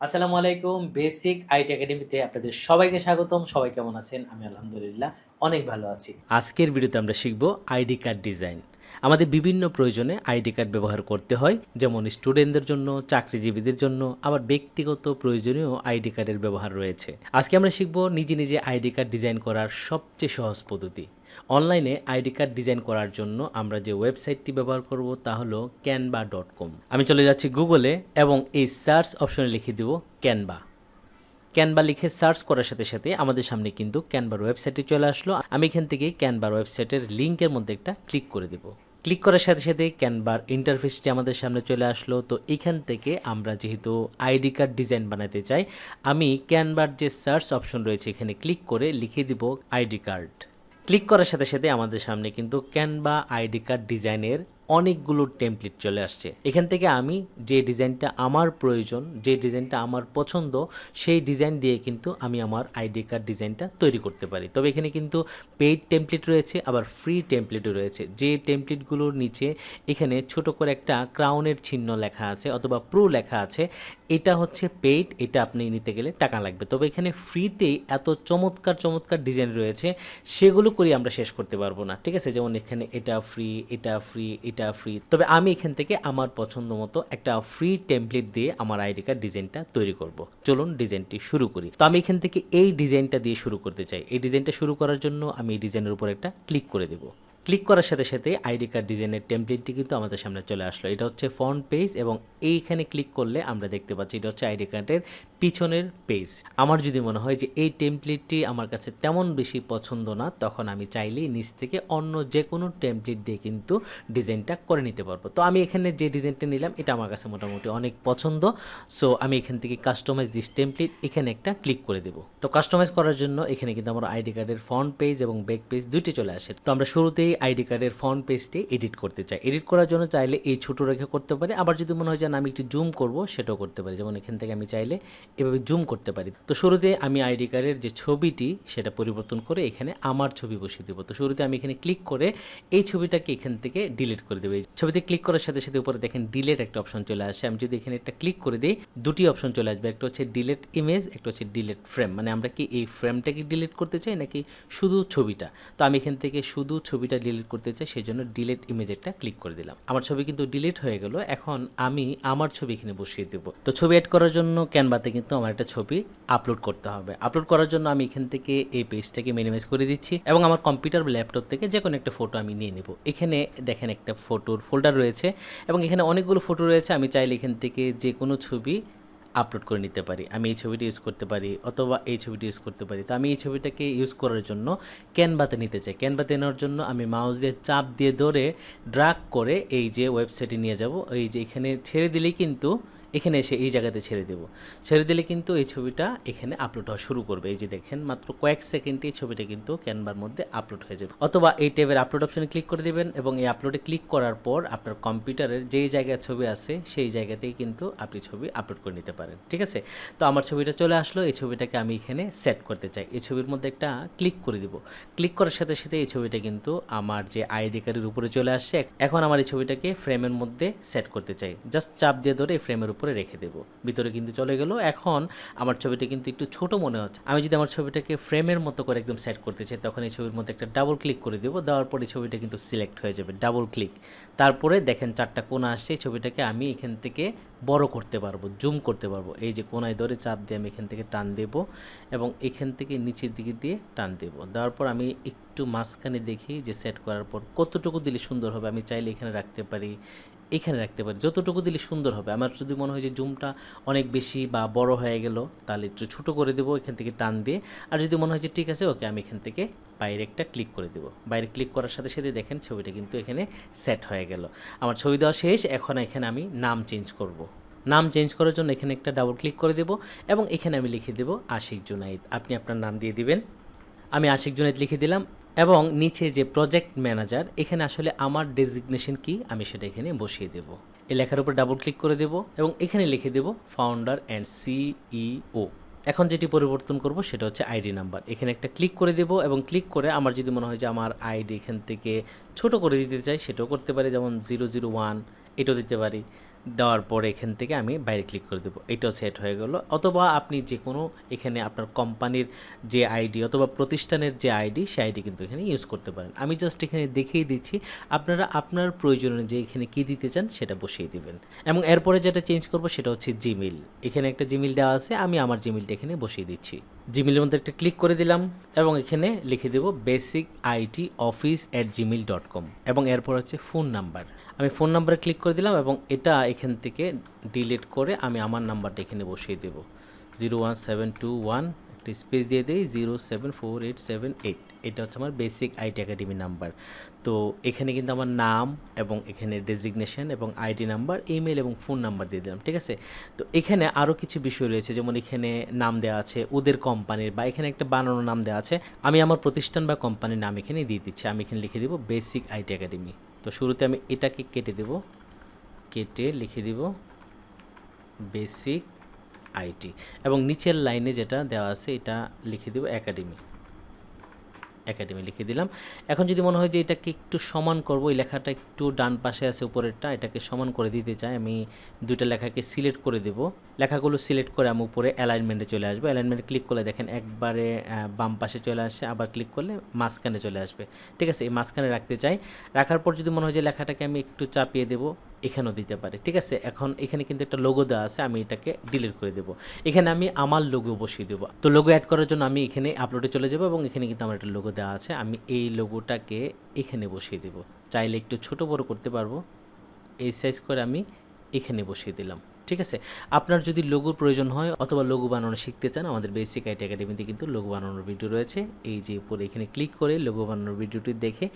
আসসালামু আলাইকুম basic IT একাডেমিতে আপনাদের সবাইকে স্বাগতম। সবাই কেমন আছেন? আমি আলহামদুলিল্লাহ অনেক ভালো আছি। আজকের ভিডিওতে আমরা শিখব আইডি কার্ড ডিজাইন আমাদের বিভিন্ন প্রয়োজনে আইডি কার্ড ব্যবহার করতে হয়, যেমন স্টুডেন্টদের জন্য, চাকরিজীবীদের জন্য, আবার ব্যক্তিগত প্রয়োজনীয় আইডি কার্ডের ব্যবহার রয়েছে। আজকে আমরা শিখব নিজে নিজে আইডি কার্ড ডিজাইন করার সবচেয়ে সহজ পদ্ধতি। অনলাইনে আইডি কার্ড ডিজাইন করার জন্য আমরা যে ওয়েবসাইটটি ব্যবহার করব তা হলো ক্যানভা ডট কম আমি চলে যাচ্ছি গুগলে এবং এই সার্চ অপশনে লিখে দেব ক্যানভা ক্যানভা লিখে সার্চ করার সাথে সাথে আমাদের সামনে কিন্তু ক্যানভার ওয়েবসাইটে চলে আসলো। আমি এখান থেকে ক্যানভার ওয়েবসাইটের লিঙ্কের মধ্যে একটা ক্লিক করে দেব। ক্লিক করার সাথে সাথে ক্যানভার ইন্টারফেসটি আমাদের সামনে চলে আসলো। তো এখান থেকে আমরা যেহেতু আইডি কার্ড ডিজাইন বানাতে চাই, আমি ক্যানভার যে সার্চ অপশন রয়েছে এখানে ক্লিক করে লিখে দিব আইডি কার্ড। ক্লিক করার সাথে সাথে আমাদের সামনে কিন্তু ক্যানভা আইডি কার্ড ডিজাইনের অনেকগুলো টেমপ্লেট চলে আসছে। এখান থেকে আমি যে ডিজাইনটা আমার প্রয়োজন, যে ডিজাইনটা আমার পছন্দ, সেই ডিজাইন দিয়ে কিন্তু আমি আমার আইডি কার্ড ডিজাইনটা তৈরি করতে পারি। তবে এখানে কিন্তু পেইড টেমপ্লেট রয়েছে, আবার ফ্রি টেমপ্লেটও রয়েছে। যে টেমপ্লেটগুলোর নিচে এখানে ছোট করে একটা ক্রাউনের চিহ্ন লেখা আছে অথবা প্রো লেখা আছে, এটা হচ্ছে পেইড এটা আপনি নিতে গেলে টাকা লাগবে। তবে এখানে ফ্রিতেই এত চমৎকার চমৎকার ডিজাইন রয়েছে, সেগুলো করে আমরা শেষ করতে পারব না। ঠিক আছে? যেমন এখানে এটা ফ্রি এটা ফ্রি এটা ফ্রি তবে আমি এখান থেকে আমার পছন্দ মতো একটা ফ্রি টেমপ্লেট দিয়ে আমার আইডি কার্ড ডিজাইনটা তৈরি করব। চলুন ডিজাইনটি শুরু করি। তো আমি এখান থেকে এই ডিজাইনটা দিয়ে শুরু করতে চাই। এই ডিজাইনটা শুরু করার জন্য আমি এই ডিজাইনের উপর একটা ক্লিক করে দেবো। ক্লিক করার সাথে সাথে আইডি কার্ড ডিজাইনের টেমপ্লেটটি কিন্তু আমাদের সামনে চলে আসলো। এটা হচ্ছে ফ্রন্ট পেজ এবং এইখানে ক্লিক করলে আমরা দেখতে পাচ্ছি এটা হচ্ছে আইডি কার্ডের পিছনের পেজ আমার যদি মনে হয় যে এই টেমপ্লেটটি আমার কাছে তেমন বেশি পছন্দ না, তখন আমি চাইলেই নিচ থেকে অন্য যে কোনো টেমপ্লেট দিয়ে কিন্তু ডিজাইনটা করে নিতে পারব। তো আমি এখানে যে ডিজাইনটা নিলাম, এটা আমার কাছে মোটামুটি অনেক পছন্দ। সো আমি এখান থেকে কাস্টমাইজ দিস টেমপ্লেট এখানে একটা ক্লিক করে দেবো। তো কাস্টমাইজ করার জন্য এখানে কিন্তু আমার আইডি কার্ডের ফ্রন্ট পেজ এবং ব্যাক পেজ দুইটি চলে আসে। তো আমরা শুরুতেই আইডি কার্ডের ফ্রন্ট পেজটি এডিট করতে চাই। এডিট করার জন্য চাইলে এই ছোট রেখে করতে পারি। আবার যদি মনে হয় যে আমি একটু জুম করব, সেটাও করতে পারি। যেমন এখান থেকে আমি চাইলে এভাবে জুম করতে পারি। তো শুরুতে আমি আইডি কার্ডের যে ছবিটি, সেটা পরিবর্তন করে এখানে আমার ছবি বসিয়ে দেবো। তো শুরুতে আমি এখানে ক্লিক করে এই ছবিটাকে এখান থেকে ডিলিট করে দেবো। ছবিতে ক্লিক করার সাথে সাথে উপরে দেখেন ডিলেট একটা অপশন চলে আসে। আমি যদি এখানে একটা ক্লিক করে দিই, দুটি অপশন চলে আসবে। একটা হচ্ছে ডিলেট ইমেজ একটা হচ্ছে ডিলেট ফ্রেম মানে আমরা কি এই ফ্রেমটাকে ডিলিট করতে চাই, নাকি শুধু ছবিটা? তো আমি এখান থেকে শুধু ছবিটা ডিলিট করতে চাই সেই জন্য ডিলেট ইমেজ ইমেজেরটা ক্লিক করে দিলাম। আমার ছবি কিন্তু ডিলিট হয়ে গেল। এখন আমি আমার ছবি এখানে বসিয়ে দেবো। তো ছবি অ্যাড করার জন্য ক্যানভাতে কিন্তু আমার একটা ছবি আপলোড করতে হবে। আপলোড করার জন্য আমি এখান থেকে এই পেজটাকে মিনিমাইজ করে দিচ্ছি এবং আমার কম্পিউটার ল্যাপটপ থেকে যে কোনো একটা ফটো আমি নিয়ে নেব। এখানে দেখেন একটা ফটোর ফোল্ডার রয়েছে এবং এখানে অনেকগুলো ফটো রয়েছে, আমি চাইলে এখান থেকে যে কোনো ছবি আপলোড করে নিতে পারি। আমি এই ছবিটি ইউজ করতে পারি অথবা এই ছবিটি ইউজ করতে পারি। তো আমি এই ছবিটাকে ইউজ করার জন্য ক্যানভাতে নিতে চাই। ক্যানভাতে নেওয়ার জন্য আমি মাউস দিয়ে চাপ দিয়ে ধরে ড্রাগ করে এই যে ওয়েবসাইটে নিয়ে যাব। এই যে এখানে ছেড়ে দিলেই কিন্তু এখানে এসে এই জায়গাতে ছেড়ে দেবো। ছেড়ে দিলে কিন্তু এই ছবিটা এখানে আপলোড হওয়া শুরু করবে। এই যে দেখেন, মাত্র কয়েক সেকেন্ডে এই ছবিটা কিন্তু ক্যানভার মধ্যে আপলোড হয়ে যাবে। অথবা এই ট্যাবের আপলোড অপশনে ক্লিক করে দেবেন এবং এই আপলোডে ক্লিক করার পর আপনার কম্পিউটারের যেই জায়গায় ছবি আছে, সেই জায়গাতেই কিন্তু আপনি ছবি আপলোড করে নিতে পারেন। ঠিক আছে? তো আমার ছবিটা চলে আসলো। এই ছবিটাকে আমি এখানে সেট করতে চাই। এই ছবির মধ্যে একটা ক্লিক করে দিব। ক্লিক করার সাথে সাথে এই ছবিটা কিন্তু আমার যে আইডি কার্ডের উপরে চলে আসছে। এখন আমার এই ছবিটাকে ফ্রেমের মধ্যে সেট করতে চাই। জাস্ট চাপ দিয়ে ধরে এই ফ্রেমের উপরে রেখে দেব। ভিতরে কিন্তু চলে গেল। এখন আমার ছবিটা কিন্তু একটু ছোট মনে হচ্ছে। আমি যদি আমার ছবিটাকে ফ্রেমের মতো করে একদম সেট করতে চাই, তখন এই ছবির মধ্যে একটা ডাবল ক্লিক করে দেবো। দেওয়ার পরে ছবিটা কিন্তু সিলেক্ট হয়ে যাবে ডাবল ক্লিক তারপরে দেখেন চারটা কোনা আসছে, এই ছবিটাকে আমি এখান থেকে বড় করতে পারব জুম করতে পারব। এই যে কোনায় ধরে চাপ দিয়ে আমি এখান থেকে টান দেব এবং এখান থেকে নিচের দিকে দিয়ে টান দেব। দেওয়ার পর আমি একটু মাঝখানে দেখি যে সেট করার পর কতটুকু দিলে সুন্দর হবে, আমি চাইলে এখানে রাখতে পারি, এখানে রাখতে পারি। যতটুকু দিলে সুন্দর হবে, আমার যদি মনে হয় যে জুমটা অনেক বেশি বা বড় হয়ে গেল, তাহলে একটু ছোটো করে দেবো, এখান থেকে টান দিয়ে। আর যদি মনে হয় যে ঠিক আছে, ওকে আমি এখান থেকে বাইরে একটা ক্লিক করে দেবো। বাইরে ক্লিক করার সাথে সাথে দেখেন ছবিটা কিন্তু এখানে সেট হয়ে গেল। আমার ছবি দেওয়া শেষ, এখন এখানে আমি নাম চেঞ্জ করব। নাম চেঞ্জ করার জন্য এখানে একটা ডাবল ক্লিক করে দেব এবং এখানে আমি লিখে দেব আশিক জুনাইদ। আপনি আপনার নাম দিয়ে দিবেন। আমি আশিক জুনাইদ লিখে দিলাম। এবং নিচে যে প্রজেক্ট ম্যানেজার এখানে আসলে আমার ডেজিগনেশন কি, আমি সেটা এখানে বসিয়ে দেব। এই লেখার উপর ডাবল ক্লিক করে দেব এবং এখানে লিখে দেব ফাউন্ডার অ্যান্ড সিইও এখন যেটি পরিবর্তন করব সেটা হচ্ছে আইডি নাম্বার এখানে একটা ক্লিক করে দেব এবং ক্লিক করে আমার যদি মনে হয় যে আমার আইডি এখান থেকে ছোট করে দিতে চাই, সেটাও করতে পারি। যেমন জিরো জিরো ওয়ান এটাও দিতে পারি। দেওয়ার পরে এখান থেকে আমি বাইরে ক্লিক করে দেবো। এটাও সেট হয়ে গেল। অথবা আপনি যে কোনো এখানে আপনার কোম্পানির যে আইডি অথবা প্রতিষ্ঠানের যে আইডি সেই আইডি কিন্তু এখানে ইউজ করতে পারেন। আমি জাস্ট এখানে দেখিয়ে দিচ্ছি, আপনারা আপনার প্রয়োজন যে এখানে কী দিতে চান সেটা বসিয়ে দিবেন। এবং এরপরে যেটা চেঞ্জ করব সেটা হচ্ছে জিমেল এখানে একটা জিমেল দেওয়া আছে, আমি আমার জিমেলটা এখানে বসিয়ে দিচ্ছি। জিমেলের মধ্যে একটা ক্লিক করে দিলাম এবং এখানে লিখে দেব basic IT office at Gmail dot com এবং এরপর হচ্ছে ফোন নাম্বার আমি ফোন নাম্বারে ক্লিক করে দিলাম এবং এটা এখান থেকে ডিলিট করে আমি আমার নাম্বারটা এখানে বসিয়ে দেব। Zero one seven two one একটি স্পেস দিয়ে দিই zero seven four eight seven eight এটা হচ্ছে আমার বেসিক আইটি একাডেমি নাম্বার তো এখানে কিন্তু আমার নাম এবং এখানে ডেজিগনেশন এবং আইডি নাম্বার ইমেল এবং ফোন নাম্বার দিয়ে দিলাম, ঠিক আছে? তো এখানে আরও কিছু বিষয় রয়েছে, যেমন এখানে নাম দেওয়া আছে, ওদের কোম্পানির বা এখানে একটা বানানো নাম দেওয়া আছে। আমি আমার প্রতিষ্ঠান বা কোম্পানির নাম এখানে দিয়ে দিচ্ছি, আমি এখানে লিখে দিব বেসিক আইটি একাডেমি তো শুরুতে আমি এটাকে কেটে দেব, কেটে লিখে দিব বেসিক আইটি। এবং নিচের লাইনে যেটা দেওয়া আছে, এটা লিখে দেব একাডেমি। একাডেমি লিখে দিলাম। এখন যদি মনে হয় যে এটাকে একটু সমান করব, এই লেখাটা একটু ডান পাশে আছে, উপরেরটা, এটাকে সমান করে দিতে চাই, আমি দুইটা লেখাকে সিলেক্ট করে দেব। লেখাগুলো সিলেক্ট করে আমি উপরে অ্যালাইনমেন্টে চলে আসব। অ্যালাইনমেন্টে ক্লিক করলে দেখেন একবারে বাম পাশে চলে আসে, আবার ক্লিক করলে মাঝখানে চলে আসবে। ঠিক আছে, এই মাঝখানে রাখতে চাই। রাখার পর যদি মনে হয় যে লেখাটাকে আমি একটু চাপিয়ে দেবো এখানেও দিতে পারে, ঠিক আছে? এখন এখানে কিন্তু একটা লোগো দেওয়া আছে, আমি এটাকে ডিলিট করে দেবো। এখানে আমি আমার লোগো বসিয়ে দেবো। তো লোগো অ্যাড করার জন্য আমি এখানে আপলোডে চলে যাব এবং এখানে কিন্তু আমার একটা লোগো দেওয়া আছে, আমি এই লোগোটাকে এখানে বসিয়ে দেবো। চাইলে একটু ছোট বড় করতে পারব। এই সাইজ করে আমি এখানে বসিয়ে দিলাম। ঠিক আছে? আপনার যদি লোগোর প্রয়োজন হয় অথবা লোগো বানানো শিখতে চান, আমাদের বেসিক আইটি একাডেমিতে কিন্তু লোগো বানানোর ভিডিও রয়েছে। এই যে উপরে এখানে ক্লিক করে লোগো বানানোর ভিডিওটি দেখে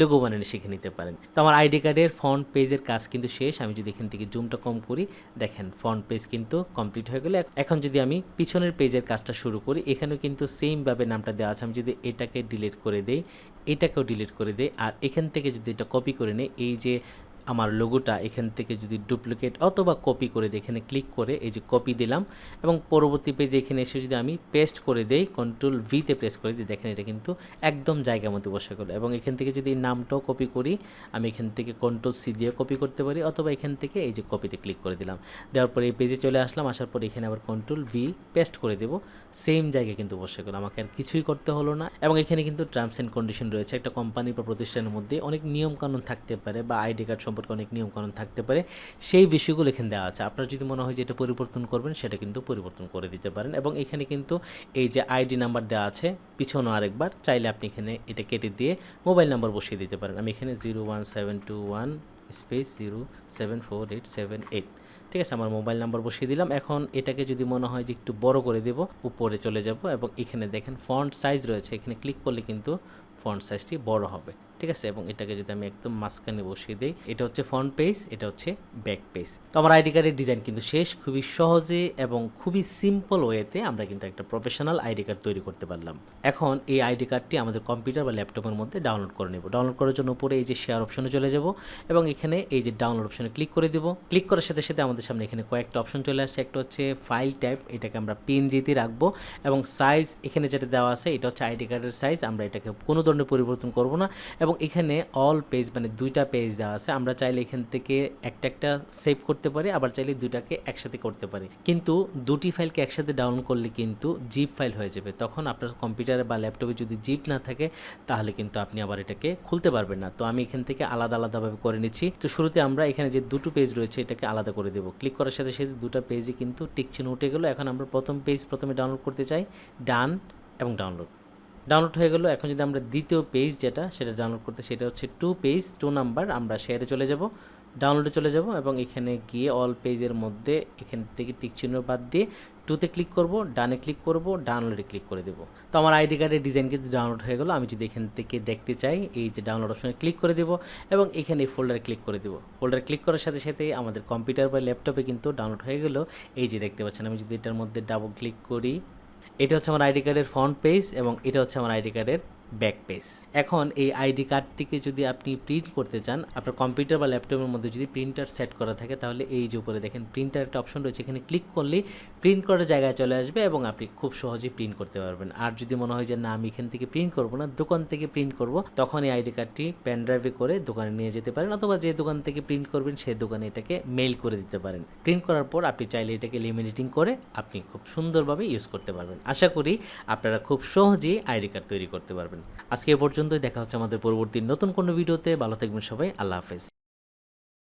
লোগো বানানো শিখে নিতে পারেন। তো আমার আইডি কার্ডের ফ্রন্ট পেজের কাজ কিন্তু শেষ। আমি যদি এখান থেকে জুমটা কম করি, দেখেন ফ্রন্ট পেজ কিন্তু কমপ্লিট হয়ে গেলে। এখন যদি আমি পিছনের পেজের কাজটা শুরু করি, এখানেও কিন্তু সেমভাবে নামটা দেওয়া আছে। আমি যদি এটাকে ডিলিট করে দেই, এটাকেও ডিলিট করে দেই। আর এখান থেকে যদি এটা কপি করে নেই, এই যে আমার লোগোটা এখান থেকে যদি ডুপ্লিকেট অথবা কপি করে দিই এখানে ক্লিক করে এই যে কপি দিলাম এবং পরবর্তী পেজে এখানে এসে যদি আমি পেস্ট করে দেই কন্ট্রোল ভিতে প্রেস করে দিই দেখেন এটা কিন্তু একদম জায়গা মতো বসে গেলো। এবং এখান থেকে যদি নামটাও কপি করি, আমি এখান থেকে কন্ট্রোল সি দিয়ে কপি করতে পারি অথবা এখান থেকে এই যে কপিতে ক্লিক করে দিলাম। দেওয়ার পরে এই পেজে চলে আসলাম, আসার পরে এখানে আবার কন্ট্রোল ভি পেস্ট করে দেবো। সেম জায়গায় কিন্তু বসে গেলো। আমাকে আর কিছুই করতে হলো না। এবং এখানে কিন্তু টার্মস অ্যান্ড কন্ডিশন রয়েছে। একটা কোম্পানি বা প্রতিষ্ঠানের মধ্যে অনেক নিয়মকানুন থাকতে পারে বা আইডি কার্ড সম্পর্কে অনেক নিয়মকানুন থাকতে পারে। সেই বিষয়গুলো এখানে দেওয়া আছে। আপনার যদি মনে হয় যে এটা পরিবর্তন করবেন, সেটা কিন্তু পরিবর্তন করে দিতে পারেন এবং এখানে কিন্তু এই যে আইডি নাম্বার দেওয়া আছে পিছনেও আরেকবার চাইলে আপনি এখানে এটা কেটে দিয়ে মোবাইল নাম্বার বসিয়ে দিতে পারেন। আমি এখানে zero one seven two one space zero seven four eight seven eight ঠিক আছে? আমার মোবাইল নাম্বার বসিয়ে দিলাম। এখন এটাকে যদি মনে হয় যে একটু বড় করে দেব, উপরে চলে যাব এবং এখানে দেখেন ফন্ট সাইজ রয়েছে। এখানে ক্লিক করলে কিন্তু ফন্ট সাইজটি বড় হবে। ঠিক আছে? এবং এটাকে যদি আমি একদম মাঝখানে বসিয়ে দিই, এটা হচ্ছে ফ্রন্ট পেজ এটা হচ্ছে ব্যাক পেজ তো আমার আইডি কার্ডের ডিজাইন কিন্তু শেষ, খুবই সহজে এবং খুবই সিম্পল ওয়েতে আমরা কিন্তু একটা প্রফেশনাল আইডি কার্ড তৈরি করতে পারলাম। এখন এই আইডি কার্ডটি আমাদের কম্পিউটার বা ল্যাপটপের মধ্যে ডাউনলোড করে নেব। ডাউনলোড করার জন্য উপরে এই যে শেয়ার অপশনে চলে যাব এবং এখানে এই যে ডাউনলোড অপশনে ক্লিক করে দিব। ক্লিক করার সাথে সাথে আমাদের সামনে এখানে কয়েকটা অপশন চলে আসছে। একটা হচ্ছে ফাইল টাইপ এটাকে আমরা পিএনজিতে রাখব এবং সাইজ এখানে যেটা দেওয়া আছে, এটা হচ্ছে আইডি কার্ডের সাইজ আমরা এটাকে কোনো ধরনের পরিবর্তন করব না এবং এখানে অল পেজ মানে দুইটা পেজ দেওয়া আছে। আমরা চাইলে এখান থেকে একটা একটা সেভ করতে পারি, আবার চাইলে দুইটাকে একসাথে করতে পারি। কিন্তু দুটি ফাইলকে একসাথে ডাউনলোড করলে কিন্তু জিপ ফাইল হয়ে যাবে। তখন আপনার কম্পিউটারে বা ল্যাপটপে যদি জিপ না থাকে, তাহলে কিন্তু আপনি আবার এটাকে খুলতে পারবেন না। তো আমি এখান থেকে আলাদা আলাদাভাবে করে নিচ্ছি। তো শুরুতে আমরা এখানে যে দুটো পেজ রয়েছে, এটাকে আলাদা করে দেবো। ক্লিক করার সাথে সাথে দুটো পেজই কিন্তু টিক চিহ্ন উঠে গেলো। এখন আমরা প্রথম পেজ প্রথমে ডাউনলোড করতে চাই ডান এবং ডাউনলোড ডাউনলোড হয়ে গেলো। এখন যদি আমরা দ্বিতীয় পেজ যেটা সেটা ডাউনলোড করতে, সেটা হচ্ছে টু পেজ টু নাম্বার আমরা শেয়ারে চলে যাব। ডাউনলোডে চলে যাব এবং এখানে গিয়ে অল পেজের মধ্যে এখান থেকে টিক চিহ্ন বাদ দিয়ে টুতে ক্লিক করব, ডানে ক্লিক করব ডাউনলোডে ক্লিক করে দেবো। তো আমার আইডি কার্ডের ডিজাইন কিন্তু ডাউনলোড হয়ে গেলো। আমি যদি এখান থেকে দেখতে চাই, এই যে ডাউনলোড অপশানে ক্লিক করে দেবো এবং এখানে এই ফোল্ডারে ক্লিক করে দেবো। ফোল্ডারে ক্লিক করার সাথে সাথে আমাদের কম্পিউটার বা ল্যাপটপে কিন্তু ডাউনলোড হয়ে গেলো। এই যে দেখতে পাচ্ছেন, আমি যদি এটার মধ্যে ডাবল ক্লিক করি এটা হচ্ছে আমার আইডি কার্ডের ফ্রন্ট পেজ এবং এটা হচ্ছে আমার আইডি কার্ডের ব্যাক পেজ এখন এই আইডি কার্ডটিকে যদি আপনি প্রিন্ট করতে চান, আপনার কম্পিউটার বা ল্যাপটপের মধ্যে যদি প্রিন্টার সেট করা থাকে, তাহলে এই যে উপরে দেখেন প্রিন্টার একটা অপশন রয়েছে। এখানে ক্লিক করলেই প্রিন্ট করার জায়গায় চলে আসবে এবং আপনি খুব সহজেই প্রিন্ট করতে পারবেন। আর যদি মনে হয় যে, না, আমি এখান থেকে প্রিন্ট করব না, দোকান থেকে প্রিন্ট করব তখন এই আইডি কার্ডটি পেন করে দোকানে নিয়ে যেতে পারেন অথবা যে দোকান থেকে প্রিন্ট করবেন, সেই দোকানে এটাকে মেইল করে দিতে পারেন। প্রিন্ট করার পর আপনি চাইলে এটাকে লেমিনেটিং করে আপনি খুব সুন্দরভাবে ইউজ করতে পারবেন। আশা করি আপনারা খুব সহজেই আইডি কার্ড তৈরি করতে পারবেন। আজকে এ পর্যন্তই। দেখা হচ্ছে আমাদের পরবর্তী নতুন কোনো ভিডিওতে। ভালো থাকবেন সবাই। আল্লাহ হাফেজ।